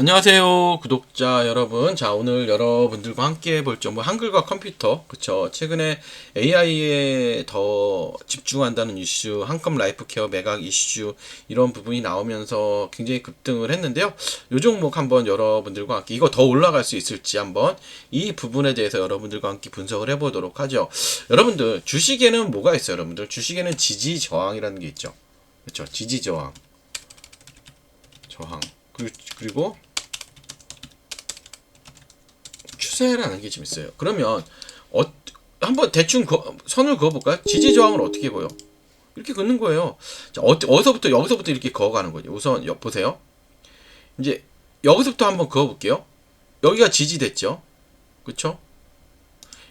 안녕하세요 구독자 여러분. 자 오늘 여러분들과 함께 볼 점은 한글과 컴퓨터. 그쵸? 최근에 AI에 더 집중한다는 이슈 한컴 라이프 케어 매각 이슈 이런 부분이 나오면서 굉장히 급등을 했는데요. 요 종목 한번 여러분들과 함께 이거 더 올라갈 수 있을지 한번 이 부분에 대해서 여러분들과 함께 분석을 해보도록 하죠. 여러분들 주식에는 뭐가 있어요 여러분들? 주식에는 지지 저항이라는 게 있죠. 그쵸? 지지 저항. 저항. 그리고, 그리고 추세라는 게 좀 있어요. 그러면 어, 한번 대충 거, 선을 그어볼까요? 지지 저항을 어떻게 보여? 이렇게 긋는 거예요. 자, 어, 어디서부터 여기서부터 이렇게 그어가는 거죠. 우선 여, 보세요. 이제 여기서부터 한번 그어볼게요. 여기가 지지됐죠. 그쵸?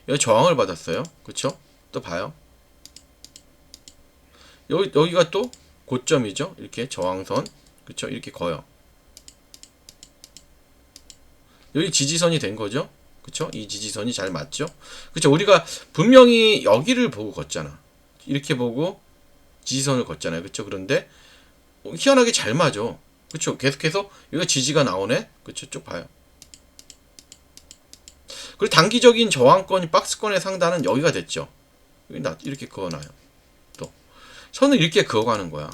여기 저항을 받았어요. 그쵸? 또 봐요. 여기 여기가 또 고점이죠. 이렇게 저항선. 그쵸? 이렇게 거요. 여기 지지선이 된 거죠. 그쵸? 이 지지선이 잘 맞죠? 그쵸? 우리가 분명히 여기를 보고 걷잖아. 이렇게 보고 지지선을 걷잖아요. 그쵸? 그런데 어, 희한하게 잘 맞아. 그쵸? 계속해서 여기가 지지가 나오네? 그쵸? 쭉 봐요. 그리고 단기적인 저항권이 박스권의 상단은 여기가 됐죠. 여기 나 이렇게 그어놔요. 또 선을 이렇게 그어가는 거야.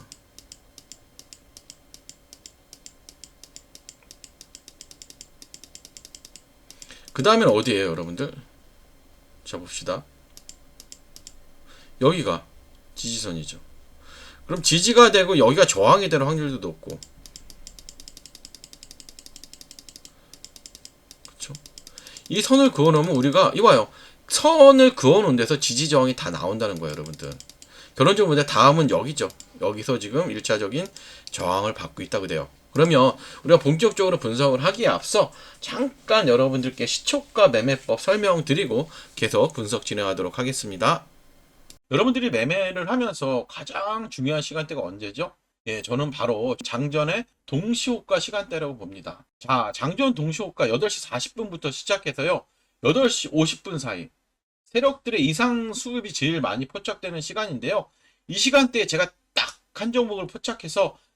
그 다음엔 어디예요, 여러분들? 자, 봅시다. 여기가 지지선이죠. 그럼 지지가 되고 여기가 저항이 되는 확률도 높고. 그쵸? 이 선을 그어 놓으면 우리가 이봐요. 선을 그어 놓은 데서 지지 저항이 다 나온다는 거예요, 여러분들. 결론적으로 다음은 여기죠. 여기서 지금 1차적인 저항을 받고 있다고 돼요. 그러면 우리가 본격적으로 분석을 하기에 앞서 잠깐 여러분들께 시초가 매매법 설명드리고 계속 분석 진행하도록 하겠습니다. 여러분들이 매매를 하면서 가장 중요한 시간대가 언제죠? 예, 저는 바로 장전의 동시호가 시간대라고 봅니다. 자, 장전 동시호가 8시 40분부터 시작해서요. 8시 50분 사이 세력들의 이상 수급이 제일 많이 포착되는 시간인데요. 이 시간대에 제가 딱 한 종목을 포착해서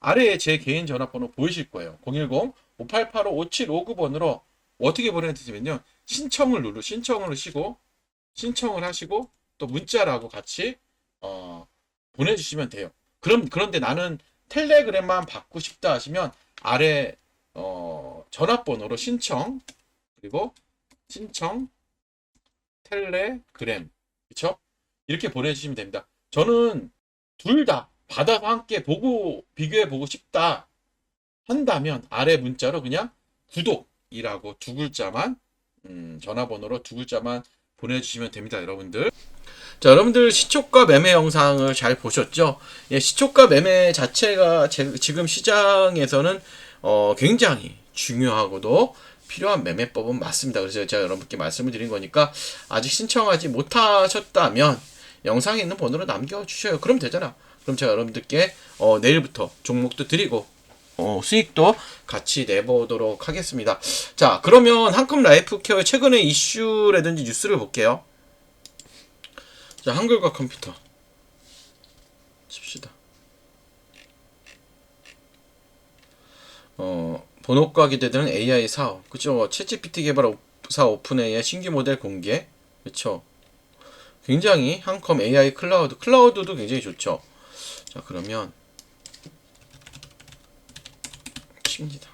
아래에 제 개인 전화번호 보이실 거예요. 010-5885-5759번으로 어떻게 보내드리면요. 신청을 누르, 신청을 하시고, 신청을 하시고, 또 문자라고 같이, 어, 보내주시면 돼요. 그럼, 그런데 나는 텔레그램만 받고 싶다 하시면 아래, 어, 전화번호로 신청, 그리고 신청, 텔레그램, 그쵸? 이렇게 보내주시면 됩니다. 저는 둘 다 받아서 함께 보고, 비교해 보고 싶다 한다면 아래 문자로 그냥 구독이라고 두 글자만, 음, 전화번호로 두 글자만 보내주시면 됩니다, 여러분들. 자, 여러분들 시초가 매매 영상을 잘 보셨죠? 예, 시초가 매매 자체가 제- 지금 시장에서는 어, 굉장히 중요하고도 필요한 매매법은 맞습니다. 그래서 제가 여러분께 말씀을 드린 거니까 아직 신청하지 못하셨다면 영상에 있는 번호로 남겨주셔요. 그럼 되잖아. 그럼 제가 여러분들께 어, 내일부터 종목도 드리고 어, 수익도 같이 내보도록 하겠습니다. 자, 그러면 한컴 라이프 케어의 최근의 이슈라든지 뉴스를 볼게요. 자, 한글과 컴퓨터. 칩시다. 어, 번호가 기대되는 AI 사업. 그쵸? 챗GPT 개발 사 오픈AI 신규 모델 공개. 그쵸? 굉장히 한컴 AI 클라우드. 클라우드도 굉장히 좋죠. 자, 그러면 칩니다.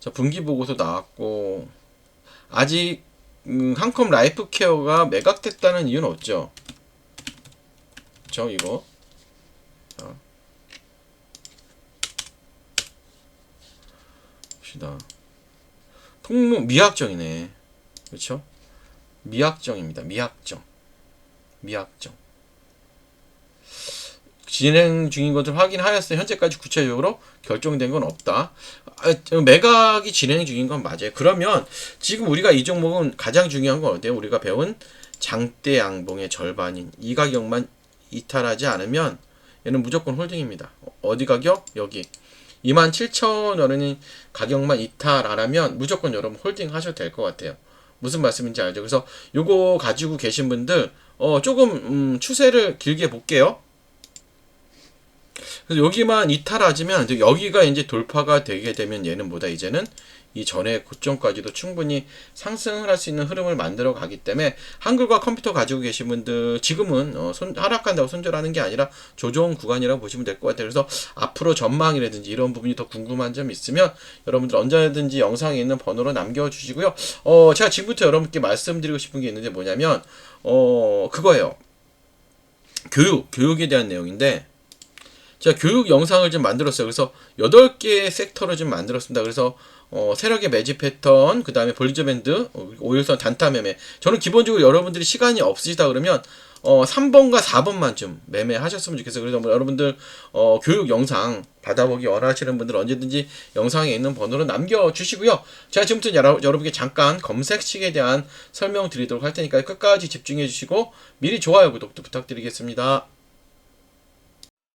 자, 분기 보고서 나왔고 아직 음, 한컴 라이프 케어가 매각됐다는 이유는 없죠. 저 이거 자. 봅시다. 통로 미확정이네. 그렇죠? 미확정입니다. 미확정. 미확정. 진행 중인 것을 확인하였어요. 현재까지 구체적으로 결정된 건 없다. 아, 저 매각이 진행 중인 건 맞아요. 그러면 지금 우리가 이 종목은 가장 중요한 건 어때요? 우리가 배운 장대 양봉의 절반인 이 가격만 이탈하지 않으면 얘는 무조건 홀딩입니다. 어디 가격? 여기. 27,000원인 가격만 이탈 안 하면 무조건 여러분 홀딩 하셔도 될 것 같아요. 무슨 말씀인지 알죠? 그래서 요거 가지고 계신 분들 어 조금 음, 추세를 길게 볼게요. 그래서 여기만 이탈하지면 이제 여기가 이제 돌파가 되게 되면 얘는 뭐다 이제는 이 전에 고점까지도 충분히 상승을 할 수 있는 흐름을 만들어 가기 때문에 한글과 컴퓨터 가지고 계신 분들 지금은 어, 손, 하락한다고 손절하는 게 아니라 조정 구간이라고 보시면 될 것 같아요. 그래서 앞으로 전망이라든지 이런 부분이 더 궁금한 점 있으면 여러분들 언제든지 영상에 있는 번호로 남겨주시고요. 어, 제가 지금부터 여러분께 말씀드리고 싶은 게 있는데 뭐냐면 어, 그거예요. 교육, 교육에 대한 내용인데 제가 교육 영상을 좀 만들었어요. 그래서 8개의 섹터를 좀 만들었습니다. 그래서 어, 세력의 매집 패턴, 그 다음에 볼리저밴드, 어, 오일선 단타 매매. 저는 기본적으로 여러분들이 시간이 없으시다 그러면 어, 3번과 4번만 좀 매매하셨으면 좋겠어요. 그래서 뭐 여러분들 어, 교육 영상 받아보기 원하시는 분들 언제든지 영상에 있는 번호로 남겨주시고요. 제가 지금부터 여러, 여러분께 잠깐 검색식에 대한 설명 드리도록 할 테니까 끝까지 집중해 주시고 미리 좋아요, 구독도 부탁드리겠습니다.